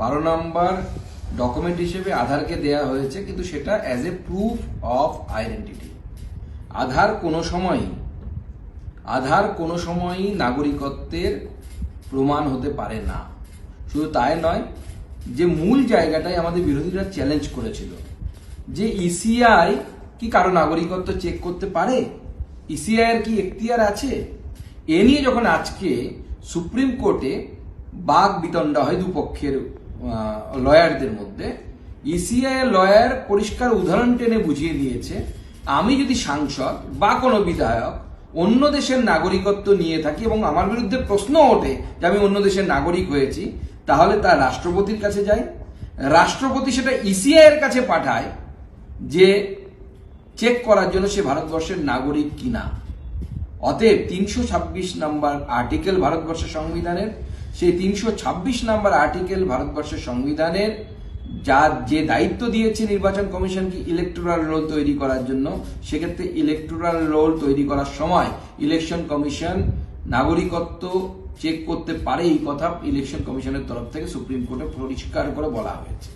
বারো নম্বর ডকুমেন্ট হিসেবে আধারকে দেয়া হয়েছে, কিন্তু সেটা as a proof of identity Aadhaar কোনো সময়ই, আধার কোনো সময়ই নাগরিকত্বের প্রমাণ হতে পারে না। শুধু তাই নয়, যে মূল জায়গাটাই আমাদের বিরোধীরা চ্যালেঞ্জ করেছিল, যে ইসিআই কি কারও নাগরিকত্ব চেক করতে পারে? ইসিআই এর কি এখতিয়ার আছে? এ নিয়ে যখন আজকে সুপ্রিম কোর্টে বাঘ বিতণ্ডা হয় দুপক্ষের লয়ারদের মধ্যে। ইসিআই এর লয়ার পরিষ্কার উদাহরণ টেনে বুঝিয়ে দিয়েছে, আমি যদি সাংসদ বা কোনো বিধায়ক অন্য দেশের নাগরিকত্ব নিয়ে থাকি এবং আমার বিরুদ্ধে প্রশ্ন ওঠে যে আমি অন্য দেশের নাগরিক হয়েছি, তাহলে তা রাষ্ট্রপতির কাছে যাই। রাষ্ট্রপতি সেটা ইসিআই এর কাছে পাঠায় যে চেক করার জন্য সে ভারতবর্ষের নাগরিক কিনা। অতএব তিনশো ছাব্বিশ নম্বর আর্টিকেল ভারতবর্ষের সংবিধানের সেই তিনশো ছাব্বিশ নাম্বার আর্টিকেল ভারতবর্ষের সংবিধানের, যা যে দায়িত্ব দিয়েছে নির্বাচন কমিশনকে ইলেকটোরাল রোল তৈরি করার জন্য, সেক্ষেত্রে ইলেকটোরাল রোল তৈরি করার সময় ইলেকশন কমিশন নাগরিকত্ব চেক করতে পারে এই কথা ইলেকশন কমিশনের তরফ থেকে সুপ্রিম কোর্টে পরিষ্কার করে বলা হয়েছে।